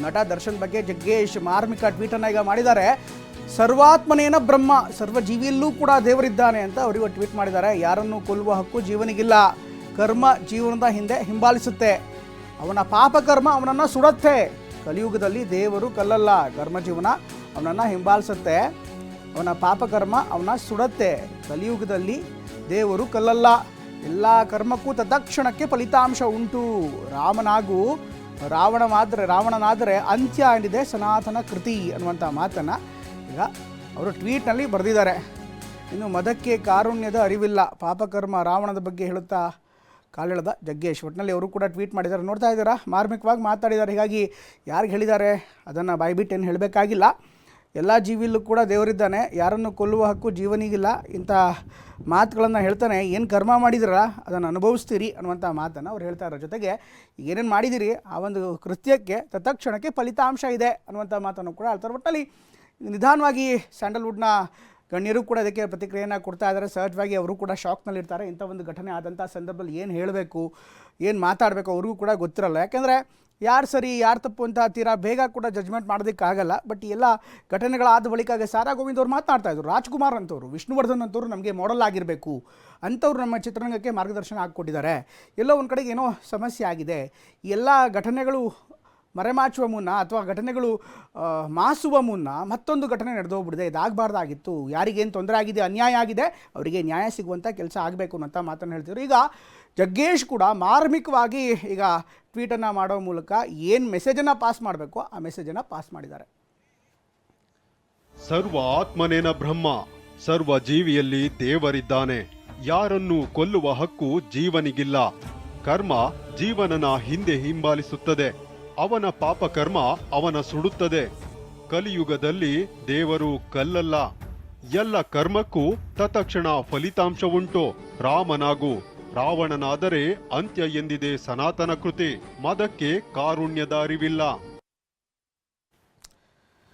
ನಟ ದರ್ಶನ್ ಬಗ್ಗೆ ಜಗ್ಗೇಶ್ ಮಾರ್ಮಿಕ ಟ್ವೀಟ್ ಅನ್ನ ಈಗ ಮಾಡಿದ್ದಾರೆ. ಸರ್ವಾತ್ಮನೇನ ಬ್ರಹ್ಮ ಸರ್ವ ಜೀವಿಯಲ್ಲೂ ಕೂಡ ದೇವರಿದ್ದಾನೆ ಅಂತ ಅವರಿಗೂ ಟ್ವೀಟ್ ಮಾಡಿದ್ದಾರೆ. ಯಾರನ್ನು ಕೊಲ್ಲುವ ಹಕ್ಕು ಜೀವನಿಗಿಲ್ಲ. ಕರ್ಮ ಜೀವನದ ಹಿಂದೆ ಹಿಂಬಾಲಿಸುತ್ತೆ. ಅವನ ಪಾಪ ಕರ್ಮ ಅವನನ್ನು ಸುಡತ್ತೆ. ಕಲಿಯುಗದಲ್ಲಿ ದೇವರು ಕಲ್ಲಲ್ಲ, ಕರ್ಮ ಜೀವನ ಅವನನ್ನ ಹಿಂಬಾಲಿಸುತ್ತೆ. ಅವನ ಪಾಪಕರ್ಮ ಅವನ ಸುಡತ್ತೆ. ಕಲಿಯುಗದಲ್ಲಿ ದೇವರು ಕಲ್ಲಲ್ಲ. ಎಲ್ಲ ಕರ್ಮಕ್ಕೂ ತದಕ್ಷಣಕ್ಕೆ ಫಲಿತಾಂಶ ಉಂಟು. ರಾಮನಾಗೂ ರಾವಣನಾದರೆ ರಾವಣನಾದರೆ ಅಂತ್ಯ ಆಗಿದೆ ಸನಾತನ ಕೃತಿ ಅನ್ನುವಂಥ ಮಾತನ್ನು ಈಗ ಅವರು ಟ್ವೀಟ್ನಲ್ಲಿ ಬರೆದಿದ್ದಾರೆ. ಇನ್ನು ಮದಕ್ಕೆ ಕಾರುಣ್ಯದ ಅರಿವಿಲ್ಲ. ಪಾಪಕರ್ಮ ರಾವಣದ ಬಗ್ಗೆ ಹೇಳುತ್ತಾ ಕಾಲೆಳೆದ ಜಗ್ಗೇಶ್. ಒಟ್ಟಿನಲ್ಲಿ ಅವರು ಕೂಡ ಟ್ವೀಟ್ ಮಾಡಿದ್ದಾರೆ. ನೋಡ್ತಾ ಇದ್ದೀರಾ? ಮಾರ್ಮಿಕವಾಗಿ ಮಾತಾಡಿದ್ದಾರೆ. ಹೀಗಾಗಿ ಯಾರಿಗೆ ಹೇಳಿದ್ದಾರೆ? ಅದನ್ನು ಬಾಯ್ಬಿಟ್ಟು ಏನು ಹೇಳಬೇಕಾಗಿಲ್ಲ. ಎಲ್ಲ ಜೀವಿಲ್ಲೂ ಕೂಡ ದೇವರಿದ್ದಾನೆ. ಯಾರನ್ನು ಕೊಲ್ಲುವ ಹಕ್ಕು ಜೀವನಿಗಿಲ್ಲ. ಇಂಥ ಮಾತುಗಳನ್ನು ಹೇಳ್ತಾನೆ. ಏನು ಕರ್ಮ ಮಾಡಿದಿರಲ್ಲ, ಅದನ್ನು ಅನುಭವಿಸ್ತೀರಿ ಅನ್ನುವಂಥ ಮಾತನ್ನು ಅವ್ರು ಹೇಳ್ತಾ ಇರೋ ಜೊತೆಗೆ ಏನೇನು ಮಾಡಿದಿರಿ, ಆ ಒಂದು ಕೃತ್ಯಕ್ಕೆ, ತತ್ಕ್ಷಣಕ್ಕೆ ಫಲಿತಾಂಶ ಇದೆ ಅನ್ನುವಂಥ ಮಾತನ್ನು ಕೂಡ ಹೇಳ್ತಾರೆ. ಒಟ್ಟಲ್ಲಿ ನಿಧಾನವಾಗಿ ಸ್ಯಾಂಡಲ್ವುಡ್ನ ಗಣ್ಯರು ಕೂಡ ಅದಕ್ಕೆ ಪ್ರತಿಕ್ರಿಯೆಯನ್ನು ಕೊಡ್ತಾ ಇದ್ದಾರೆ. ಸಹಜವಾಗಿ ಅವರು ಕೂಡ ಶಾಕ್ನಲ್ಲಿರ್ತಾರೆ. ಇಂಥ ಒಂದು ಘಟನೆ ಆದಂಥ ಸಂದರ್ಭದಲ್ಲಿ ಏನು ಹೇಳಬೇಕು, ಏನು ಮಾತಾಡಬೇಕು ಅವ್ರಿಗೂ ಕೂಡ ಗೊತ್ತಿರಲ್ಲ. ಯಾಕೆಂದರೆ ಯಾರು ಸರಿ, ಯಾರು ತಪ್ಪು ಅಂತ ತೀರಾ ಬೇಗ ಕೂಡ ಜಜ್ಮೆಂಟ್ ಮಾಡೋದಕ್ಕಾಗಲ್ಲ. ಬಟ್ ಎಲ್ಲ ಘಟನೆಗಳಾದ ಬಳಿಕ ಸಾರಾ ಗೋವಿಂದ್ ಅವರು ಮಾತನಾಡ್ತಾ ಇದ್ರು. ರಾಜ್ಕುಮಾರ್ ಅಂತವರು, ವಿಷ್ಣುವರ್ಧನ್ ಅಂತವರು ನಮಗೆ ಮಾಡೆಲ್ ಆಗಿರಬೇಕು ಅಂಥವ್ರು ನಮ್ಮ ಚಿತ್ರರಂಗಕ್ಕೆ ಮಾರ್ಗದರ್ಶನ ಹಾಕ್ಕೊಟ್ಟಿದ್ದಾರೆ. ಎಲ್ಲೋ ಒಂದು ಕಡೆಗೆ ಏನೋ ಸಮಸ್ಯೆ ಆಗಿದೆ. ಎಲ್ಲ ಘಟನೆಗಳು ಮರೆಮಾಚುವ ಮುನ್ನ ಅಥವಾ ಘಟನೆಗಳು ಮಾಸುವ ಮುನ್ನ ಮತ್ತೊಂದು ಘಟನೆ ನಡೆದೋಗ್ಬಿಡಿದೆ ಇದಾಗಬಾರ್ದಾಗಿತ್ತು. ಯಾರಿಗೇನು ತೊಂದರೆ ಆಗಿದೆ ಅನ್ಯಾಯ ಆಗಿದೆ, ಅವರಿಗೆ ನ್ಯಾಯ ಸಿಗುವಂಥ ಕೆಲಸ ಆಗಬೇಕು ಅನ್ನೋಂಥ ಮಾತನ್ನು ಹೇಳ್ತಿದ್ರು. ಈಗ ಜಗ್ಗೇಶ್ ಕೂಡ ಮಾರ್ಮಿಕವಾಗಿ ಈಗ ಟ್ವೀಟನ್ನು ಮಾಡೋ ಮೂಲಕ ಏನು ಮೆಸೇಜನ್ನು ಪಾಸ್ ಮಾಡಬೇಕು ಆ ಮೆಸೇಜನ್ನು ಪಾಸ್ ಮಾಡಿದ್ದಾರೆ. ಸರ್ವ ಆತ್ಮನೇನ ಬ್ರಹ್ಮ, ಸರ್ವ ಜೀವಿಯಲ್ಲಿ ದೇವರಿದ್ದಾನೆ. ಯಾರನ್ನು ಕೊಲ್ಲುವ ಹಕ್ಕು ಜೀವನಿಗಿಲ್ಲ. ಕರ್ಮ ಜೀವನನ ಹಿಂದೆ ಹಿಂಬಾಲಿಸುತ್ತದೆ. ಅವನ ಪಾಪ ಕರ್ಮ ಅವನ ಸುಡುತ್ತದೆ. ಕಲಿಯುಗದಲ್ಲಿ ದೇವರು ಕಲ್ಲಲ್ಲ. ಎಲ್ಲ ಕರ್ಮಕ್ಕೂ ತತ್ಕ್ಷಣ ಫಲಿತಾಂಶವುಂಟು. ರಾಮನಾಗು, ರಾವಣನಾದರೆ ಅಂತ್ಯ ಎಂದಿದೆ ಸನಾತನ ಕೃತಿ. ಮದಕ್ಕೆ ಕಾರುಣ್ಯದ ಅರಿವಿಲ್ಲ